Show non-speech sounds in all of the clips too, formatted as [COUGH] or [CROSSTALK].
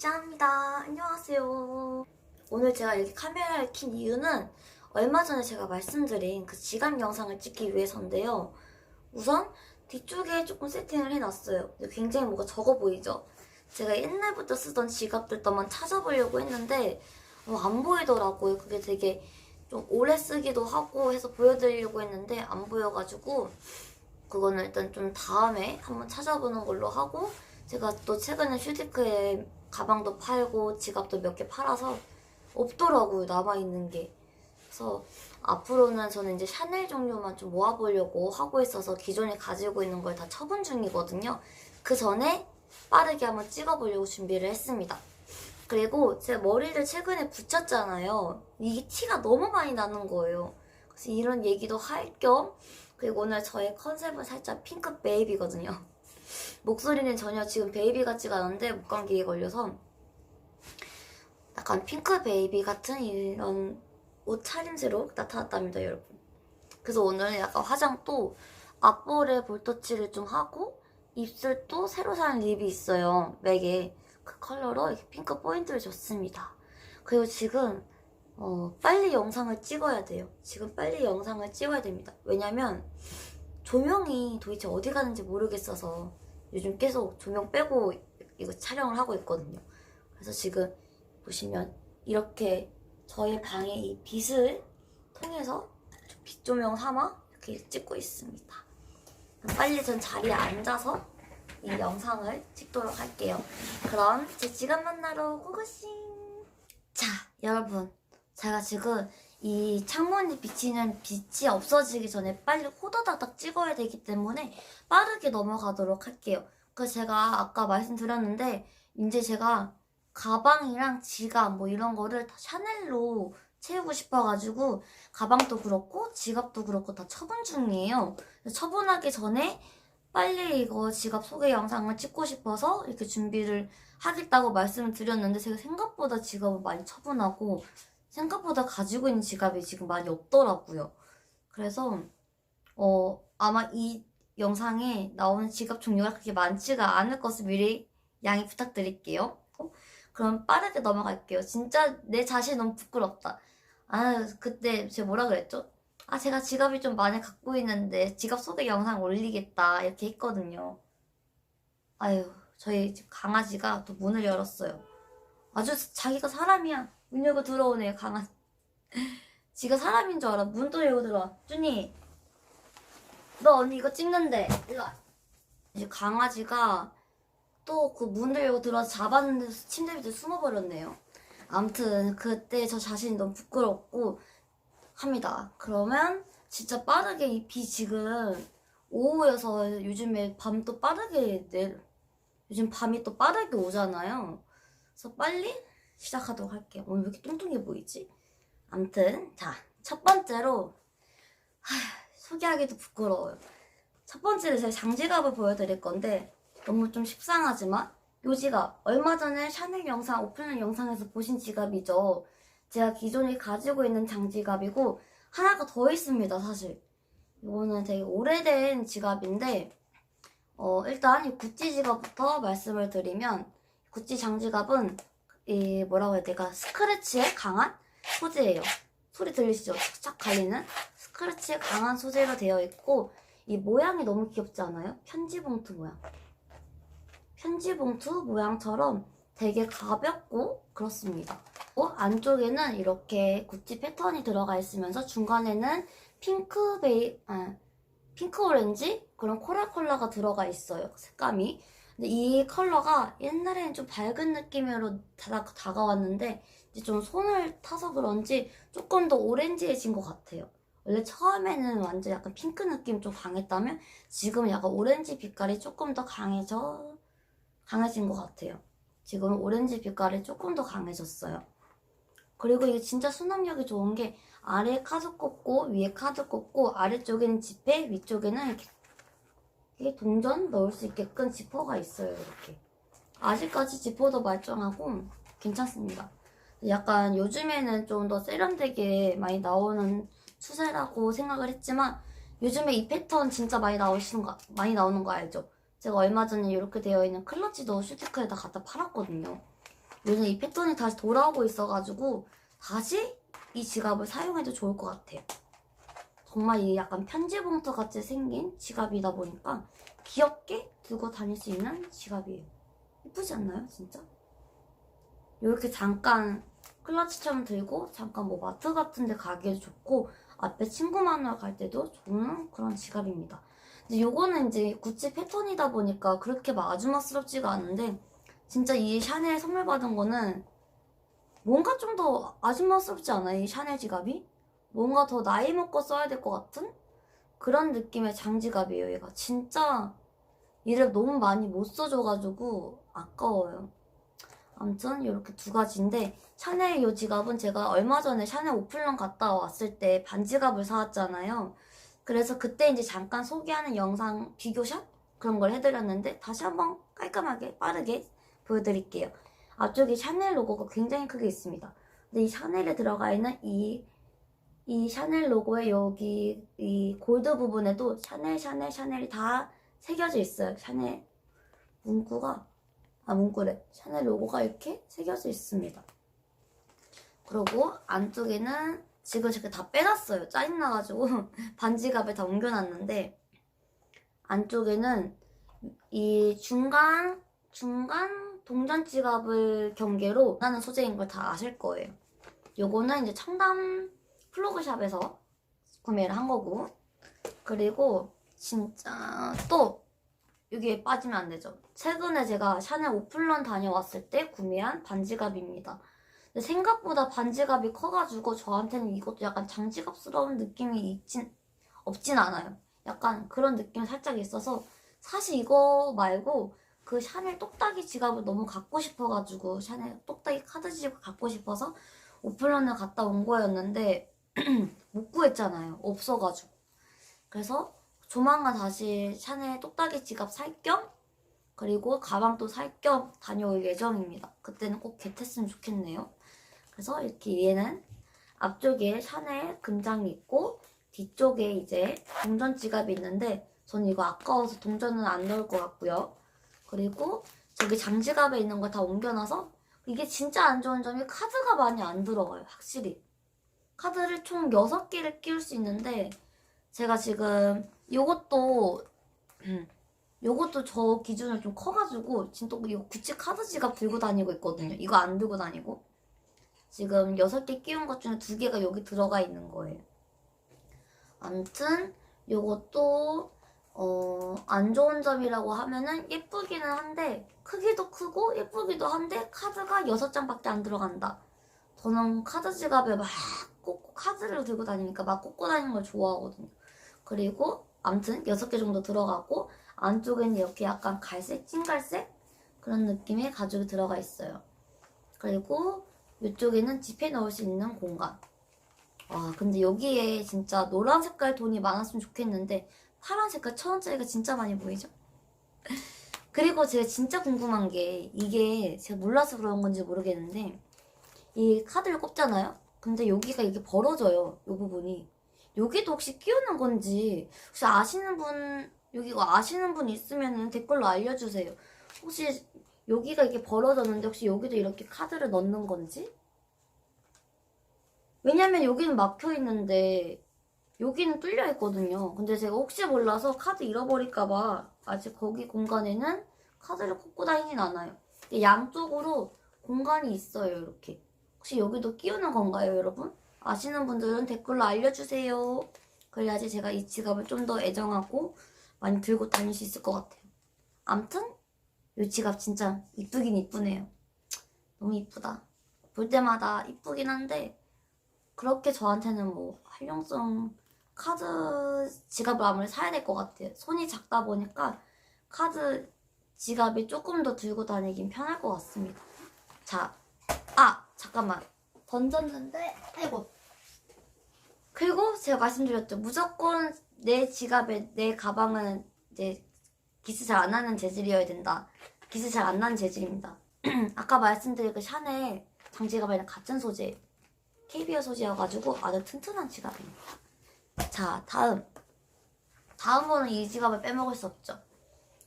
이자입니다. 안녕하세요. 오늘 제가 이렇게 카메라를 킨 이유는 얼마 전에 제가 말씀드린 그 지갑 영상을 찍기 위해서인데요. 우선 뒤쪽에 조금 세팅을 해놨어요. 굉장히 뭐가 적어 보이죠? 제가 옛날부터 쓰던 지갑들도만 찾아보려고 했는데 어, 안 보이더라고요. 그게 되게 좀 오래 쓰기도 하고 해서 보여드리려고 했는데 안 보여가지고 그거는 일단 좀 다음에 한번 찾아보는 걸로 하고 제가 또 최근에 슈디크에 가방도 팔고 지갑도 몇 개 팔아서 없더라고요 남아있는 게. 그래서 앞으로는 저는 이제 샤넬 종류만 좀 모아보려고 하고 있어서 기존에 가지고 있는 걸 다 처분 중이거든요. 그 전에 빠르게 한번 찍어보려고 준비를 했습니다. 그리고 제 머리를 최근에 붙였잖아요. 이게 티가 너무 많이 나는 거예요. 그래서 이런 얘기도 할 겸 그리고 오늘 저의 컨셉은 살짝 핑크 베이비거든요 목소리는 전혀 지금 베이비 같지가 않은데 목감기에 걸려서 약간 핑크 베이비 같은 이런 옷 차림새로 나타났답니다, 여러분. 그래서 오늘 약간 화장도 앞볼에 볼터치를 좀 하고 입술도 새로 산 립이 있어요, 맥에. 그 컬러로 이렇게 핑크 포인트를 줬습니다. 그리고 지금 어, 빨리 영상을 찍어야 돼요. 지금 빨리 영상을 찍어야 됩니다. 왜냐면 조명이 도대체 어디 가는지 모르겠어서 요즘 계속 조명 빼고 이거 촬영을 하고 있거든요. 그래서 지금 보시면 이렇게 저희 방의 이 빛을 통해서 빛 조명 삼아 이렇게 찍고 있습니다. 빨리 전 자리에 앉아서 이 영상을 찍도록 할게요. 그럼 제 지갑 만나러 고고싱! 자, 여러분. 제가 지금 이 창문에 비치는 빛이 없어지기 전에 빨리 호다다닥 찍어야 되기 때문에 빠르게 넘어가도록 할게요. 그래서 제가 아까 말씀드렸는데 이제 제가 가방이랑 지갑 뭐 이런 거를 다 샤넬로 채우고 싶어가지고 가방도 그렇고 지갑도 그렇고 다 처분 중이에요. 처분하기 전에 빨리 이거 지갑 소개 영상을 찍고 싶어서 이렇게 준비를 하겠다고 말씀을 드렸는데 제가 생각보다 지갑을 많이 처분하고 생각보다 가지고 있는 지갑이 지금 많이 없더라고요. 그래서 어 아마 이 영상에 나오는 지갑 종류가 그렇게 많지가 않을 것을 미리 양해 부탁드릴게요. 어? 그럼 빠르게 넘어갈게요. 진짜 내 자신 너무 부끄럽다. 아 그때 제가 뭐라 그랬죠? 아 제가 지갑이 좀 많이 갖고 있는데 지갑 소개 영상 올리겠다 이렇게 했거든요. 아유 저희 집 강아지가 또 문을 열었어요. 아주 자기가 사람이야. 문 열고 들어오네요, 강아지. 지가 사람인 줄 알아. 문도 열고 들어와. 준이, 너 언니 이거 찍는데. 일로 와. 이제 강아지가 또 그 문을 열고 들어와서 잡았는데 침대 밑에 숨어버렸네요. 아무튼 그때 저 자신이 너무 부끄럽고 합니다. 그러면 진짜 빠르게 이 비 지금 오후여서 요즘에 밤 또 빠르게 내 요즘 밤이 또 빠르게 오잖아요. 그래서 빨리 시작하도록 할게요. 오늘 왜 이렇게 뚱뚱해 보이지? 암튼 자, 첫 번째로 하, 소개하기도 부끄러워요. 첫 번째로 제가 장지갑을 보여드릴 건데 너무 좀 식상하지만 요 지갑 얼마 전에 샤넬 영상 오프닝 영상에서 보신 지갑이죠. 제가 기존에 가지고 있는 장지갑이고 하나가 더 있습니다, 사실. 이거는 되게 오래된 지갑인데 어, 일단 이 구찌 지갑부터 말씀을 드리면 구찌 장지갑은 이 뭐라고 해야 될까 스크래치에 강한 소재예요. 소리 들리시죠? 착착 갈리는 스크래치에 강한 소재로 되어 있고 이 모양이 너무 귀엽지 않아요? 편지 봉투 모양. 편지 봉투 모양처럼 되게 가볍고 그렇습니다. 어, 안쪽에는 이렇게 구찌 패턴이 들어가 있으면서 중간에는 핑크 베이 아, 핑크 오렌지 그런 코랄 컬러가 들어가 있어요. 색감이. 근데 이 컬러가 옛날에는 좀 밝은 느낌으로 다, 다가왔는데 이제 좀 손을 타서 그런지 조금 더 오렌지해진 것 같아요. 원래 처음에는 완전 약간 핑크 느낌 좀 강했다면 지금은 약간 오렌지 빛깔이 조금 더 강해져 강해진 것 같아요. 지금 오렌지 빛깔이 조금 더 강해졌어요. 그리고 이게 진짜 수납력이 좋은 게 아래에 카드 꽂고 위에 카드 꽂고 아래쪽에는 지폐 위쪽에는 이렇게 이게 동전 넣을 수 있게끔 지퍼가 있어요 이렇게 아직까지 지퍼도 말짱하고 괜찮습니다 약간 요즘에는 좀 더 세련되게 많이 나오는 추세라고 생각을 했지만 요즘에 이 패턴 진짜 많이 나오시는 거 많이 나오는 거 알죠? 제가 얼마 전에 이렇게 되어 있는 클러치도 슈티크에다 갖다 팔았거든요 요즘 이 패턴이 다시 돌아오고 있어가지고 다시 이 지갑을 사용해도 좋을 것 같아요. 정말 이 약간 편지 봉투 같이 생긴 지갑이다 보니까 귀엽게 들고 다닐 수 있는 지갑이에요. 예쁘지 않나요, 진짜? 이렇게 잠깐 클러치처럼 들고 잠깐 뭐 마트 같은 데 가기에도 좋고 앞에 친구 만나러 갈 때도 좋은 그런 지갑입니다. 근데 요거는 이제 구찌 패턴이다 보니까 그렇게 막 아주머스럽지가 않은데 진짜 이 샤넬 선물 받은 거는 뭔가 좀 더 아주머스럽지 않아요? 이 샤넬 지갑이? 뭔가 더 나이 먹고 써야 될 것 같은 그런 느낌의 장지갑이에요. 얘가 진짜 얘를 너무 많이 못 써줘가지고 아까워요. 아무튼 이렇게 두 가지인데 샤넬 이 지갑은 제가 얼마 전에 샤넬 오플런 갔다 왔을 때 반지갑을 사왔잖아요. 그래서 그때 이제 잠깐 소개하는 영상 비교샷 그런 걸 해드렸는데 다시 한번 깔끔하게 빠르게 보여드릴게요. 앞쪽에 샤넬 로고가 굉장히 크게 있습니다. 근데 이 샤넬에 들어가 있는 이, 이 샤넬 로고의 여기 이 골드 부분에도 샤넬, 샤넬, 샤넬이 다 새겨져 있어요. 샤넬 문구가, 아, 문구래. 샤넬 로고가 이렇게 새겨져 있습니다. 그리고 안쪽에는 지금 제가 다 빼놨어요. 짜증나가지고 [LAUGHS] 반지갑에 다 옮겨놨는데 안쪽에는 이 중간 중간 동전 지갑을 경계로 하는 소재인 걸 다 아실 거예요. 요거는 이제 청담 플로그샵에서 구매를 한 거고 그리고 진짜 또 여기에 빠지면 안 되죠. 최근에 제가 샤넬 오플런 다녀왔을 때 구매한 반지갑입니다. 생각보다 반지갑이 커가지고 저한테는 이것도 약간 장지갑스러운 느낌이 있진 없진 않아요. 약간 그런 느낌이 살짝 있어서 사실 이거 말고 그 샤넬 똑딱이 지갑을 너무 갖고 싶어가지고 샤넬 똑딱이 카드 지갑 갖고 싶어서 오플런을 갔다 온 거였는데 [CLEARS THROAT] 못 구했잖아요. 없어가지고. 그래서 조만간 다시 샤넬 똑딱이 지갑 살 겸 그리고 가방도 살 겸 다녀올 예정입니다. 그때는 꼭 겟했으면 좋겠네요. 그래서 이렇게 얘는 앞쪽에 샤넬 금장이 있고 뒤쪽에 이제 동전 지갑이 있는데 전 이거 아까워서 동전은 안 넣을 것 같고요. 그리고 저기 장지갑에 있는 거 다 옮겨놔서 이게 진짜 안 좋은 점이 카드가 많이 안 들어가요. 확실히. 카드를 총 6개를 끼울 수 있는데 제가 지금 요것도 음, 요것도 저 기준으로 좀 커가지고 또 이거 구찌 카드 지갑 들고 다니고 있거든요. 이거 안 들고 다니고 지금 6개 끼운 것 중에 2개가 여기 들어가 있는 거예요. 아무튼 요것도 어, 안 좋은 점이라고 하면은 예쁘기는 한데 크기도 크고 예쁘기도 한데 카드가 6장밖에 안 들어간다. 저는 카드 지갑에 막 꽂고 카드를 들고 다니니까 막 꽂고 다니는 걸 좋아하거든요. 그리고 아무튼 6개 정도 들어가고 안쪽에는 이렇게 약간 갈색, 찐갈색 그런 느낌의 가죽이 들어가 있어요. 그리고 이쪽에는 지폐 넣을 수 있는 공간. 와, 근데 여기에 진짜 노란 색깔 돈이 많았으면 좋겠는데 파란 색깔 천 원짜리가 진짜 많이 보이죠? [LAUGHS] 그리고 제가 진짜 궁금한 게 이게 제가 몰라서 그런 건지 모르겠는데 이 카드를 꼽잖아요? 근데 여기가 이게 벌어져요. 이 부분이. 여기도 혹시 끼우는 건지 혹시 아시는 분 여기 이거 아시는 분 있으면 댓글로 알려주세요. 혹시 여기가 이게 벌어졌는데 혹시 여기도 이렇게 카드를 넣는 건지? 왜냐면 여기는 막혀 있는데 여기는 뚫려 있거든요. 근데 제가 혹시 몰라서 카드 잃어버릴까봐 아직 거기 공간에는 카드를 꽂고 다니진 않아요. 양쪽으로 공간이 있어요, 이렇게. 혹시 여기도 끼우는 건가요, 여러분? 아시는 분들은 댓글로 알려주세요. 그래야지 제가 이 지갑을 좀 더 애정하고 많이 들고 다닐 수 있을 것 같아요. 암튼 이 지갑 진짜 이쁘긴 이쁘네요. 너무 이쁘다. 볼 때마다 이쁘긴 한데 그렇게 저한테는 뭐 활용성 카드 지갑을 아무래도 사야 될 것 같아요. 손이 작다 보니까 카드 지갑이 조금 더 들고 다니긴 편할 것 같습니다. 자, 아 잠깐만 던졌는데 아이고 그리고 제가 말씀드렸죠 무조건 내 지갑에 내 가방은 이제 기스 잘안 나는 재질이어야 된다. 기스 잘 안 나는 재질입니다. [CLEARS THROAT] 아까 말씀드린 그 샤넬 장지갑에는 같은 소재 KBO 소재여가지고 아주 튼튼한 지갑입니다. 자 다음 다음으로는 이 지갑을 빼먹을 수 없죠.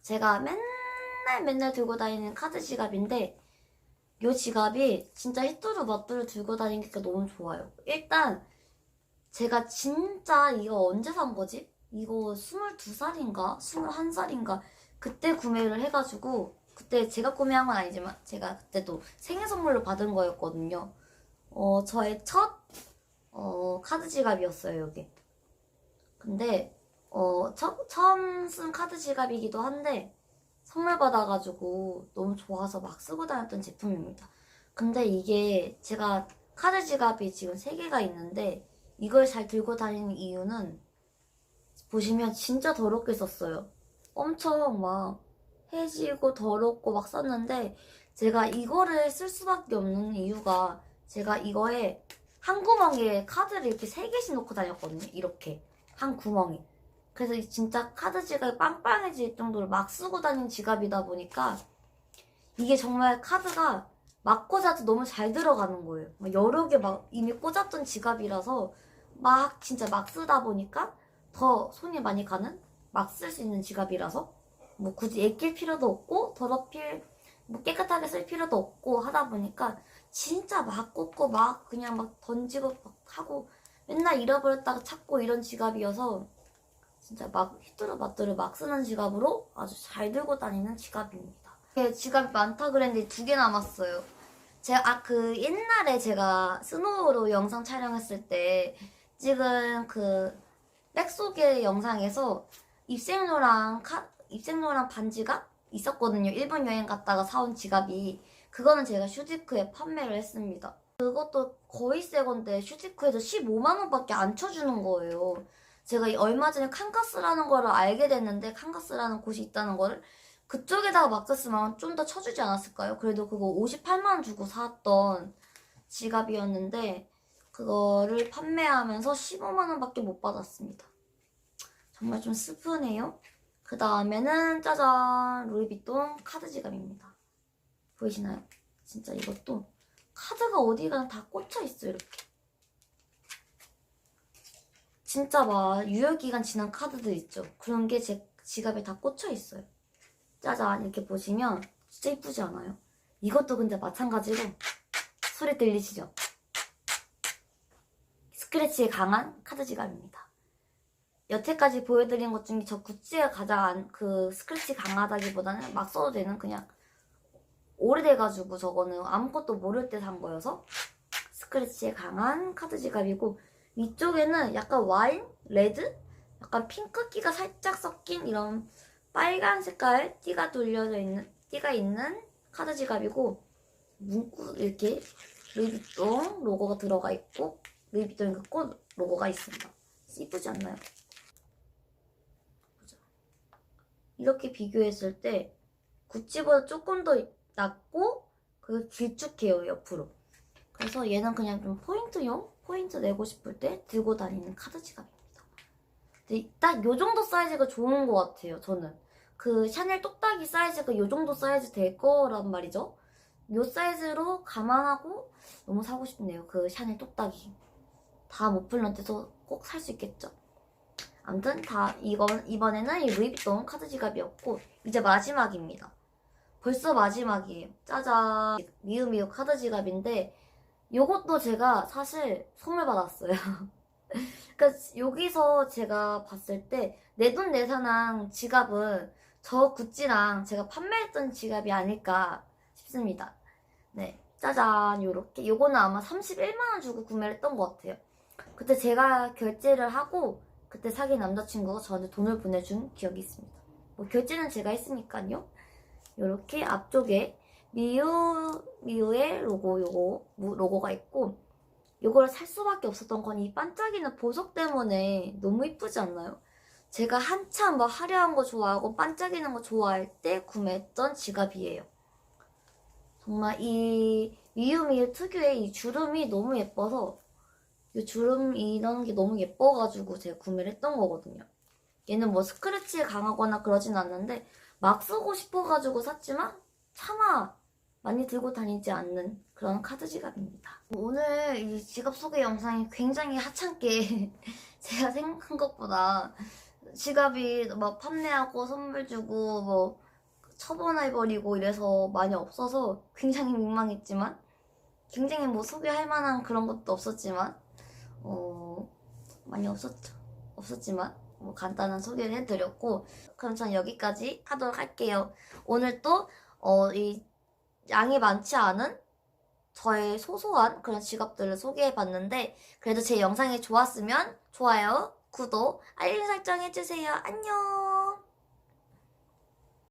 제가 맨날 맨날 들고 다니는 카드 지갑인데 이 지갑이 진짜 히뚜루 마뚜루 들고 다니니까 너무 좋아요. 일단 제가 진짜 이거 언제 산 거지? 이거 22살인가? 21살인가? 그때 구매를 해가지고 그때 제가 구매한 건 아니지만 제가 그때 또 생일 선물로 받은 거였거든요. 어, 저의 첫 어, 카드 지갑이었어요, 여기. 근데 어, 처, 처음 쓴 카드 지갑이기도 한데 선물 받아가지고 너무 좋아서 막 쓰고 다녔던 제품입니다. 근데 이게 제가 카드 지갑이 지금 3개가 있는데 이걸 잘 들고 다니는 이유는 보시면 진짜 더럽게 썼어요. 엄청 막 해지고 더럽고 막 썼는데 제가 이거를 쓸 수밖에 없는 이유가 제가 이거에 한 구멍에 카드를 이렇게 3개씩 넣고 다녔거든요. 이렇게 한 구멍에. 그래서 이 진짜 카드 지갑이 빵빵해질 정도로 막 쓰고 다니는 지갑이다 보니까 이게 정말 카드가 막 꽂아도 너무 잘 들어가는 거예요. 막 여러 개 막 이미 꽂았던 지갑이라서 막 진짜 막 쓰다 보니까 더 손이 많이 가는 막 쓸 수 있는 지갑이라서 뭐 굳이 애낄 필요도 없고 더럽힐 뭐 깨끗하게 쓸 필요도 없고 하다 보니까 진짜 막 꽂고 막 그냥 막 던지고 막 하고 맨날 잃어버렸다가 찾고 이런 지갑이어서 진짜 막 휘뚜루 마뚜루 막 쓰는 지갑으로 아주 잘 들고 다니는 지갑입니다. 네, 지갑이 많다 그랬는데 두 개 남았어요. 제가 아 그 옛날에 제가 스노우로 영상 촬영했을 때 찍은 그 백소개 영상에서 입생로랑 카 입생로랑 반지가 있었거든요. 일본 여행 갔다가 사온 지갑이 그거는 제가 슈지크에 판매를 했습니다. 그것도 거의 새 건데 슈지크에서 15만 원밖에 안 쳐주는 거예요. 제가 이 얼마 전에 칸가스라는 거를 알게 됐는데 칸가스라는 곳이 있다는 거를 그쪽에다가 맡겼으면 좀더 쳐주지 않았을까요? 그래도 그거 58만 원 주고 샀던 지갑이었는데 그거를 판매하면서 15만 원밖에 못 받았습니다. 정말 좀 슬프네요. 그 다음에는 짜잔 루이비통 카드 지갑입니다. 보이시나요? 진짜 이것도 카드가 어디가 다 꽂혀 있어 이렇게. 진짜 막 유효기간 지난 카드들 있죠. 그런 게 제 지갑에 다 꽂혀 있어요. 짜잔 이렇게 보시면 진짜 이쁘지 않아요? 이것도 근데 마찬가지로 소리 들리시죠? 스크래치에 강한 카드 지갑입니다. 여태까지 보여드린 것 중에 저 구찌가 가장 안- 그 스크래치 강하다기보다는 막 써도 되는 그냥 오래돼가지고 저거는 아무것도 모를 때 산 거여서 스크래치에 강한 카드 지갑이고 위쪽에는 약간 와인, 레드, 약간 핑크기가 살짝 섞인 이런 빨간 색깔 띠가 돌려져 있는 띠가 있는 카드 지갑이고 문구 이렇게 루이비통 로고가 들어가 있고 루이비통 그꽃 로고가 있습니다. 이쁘지 않나요? 이렇게 비교했을 때 구찌보다 조금 더 낮고 그 길쭉해요 옆으로. 그래서 얘는 그냥 좀 포인트용 포인트 내고 싶을 때 들고 다니는 카드 지갑입니다. 근데 딱요 정도 사이즈가 좋은 것 같아요. 저는 그 샤넬 똑딱이 사이즈가 요 정도 사이즈 될 거란 말이죠. 요 사이즈로 감안하고 너무 사고 싶네요. 그 샤넬 똑딱이 다못 풀런데서 꼭 살 수 있겠죠. 아무튼 다 이건 이번에는 이 루이비통 카드 지갑이었고 이제 마지막입니다. 벌써 마지막이에요. 짜잔 미우미우 카드 지갑인데 요것도 제가 사실 선물 받았어요. [LAUGHS] 그러니까 여기서 제가 봤을 때 내돈내산한 지갑은 저 구찌랑 제가 판매했던 지갑이 아닐까 싶습니다. 네, 짜잔 요렇게 요거는 아마 31만 원 주고 구매를 했던 것 같아요. 그때 제가 결제를 하고 그때 사귄 남자친구가 저한테 돈을 보내준 기억이 있습니다. 뭐 결제는 제가 했으니까요. 요렇게 앞쪽에 미우 미우의 로고 요거 무- 로고가 있고 요거를 살 수밖에 없었던 건 이 반짝이는 보석 때문에 너무 이쁘지 않나요? 제가 한참 막 화려한 거 좋아하고 반짝이는 거 좋아할 때 구매했던 지갑이에요. 정말 이 미유미유 특유의 이 주름이 너무 예뻐서 이 주름 이런 게 너무 예뻐가지고 제가 구매를 했던 거거든요. 얘는 뭐 스크래치에 강하거나 그러진 않는데 막 쓰고 싶어가지고 샀지만 차마 많이 들고 다니지 않는 그런 카드 지갑입니다. 오늘 이 지갑 소개 영상이 굉장히 하찮게 [LAUGHS] 제가 생각한 것보다 지갑이 막 판매하고 선물 주고 뭐 처분해버리고 이래서 많이 없어서 굉장히 민망했지만 굉장히 뭐 소개할 만한 그런 것도 없었지만 어 많이 없었죠 없었지만 뭐 간단한 소개를 해드렸고 그럼 전 여기까지 하도록 할게요 오늘 또 어 이 양이 많지 않은 저의 소소한 그런 직업들을 소개해봤는데 그래도 제 영상이 좋았으면 좋아요 구독 알림 설정 해주세요. 안녕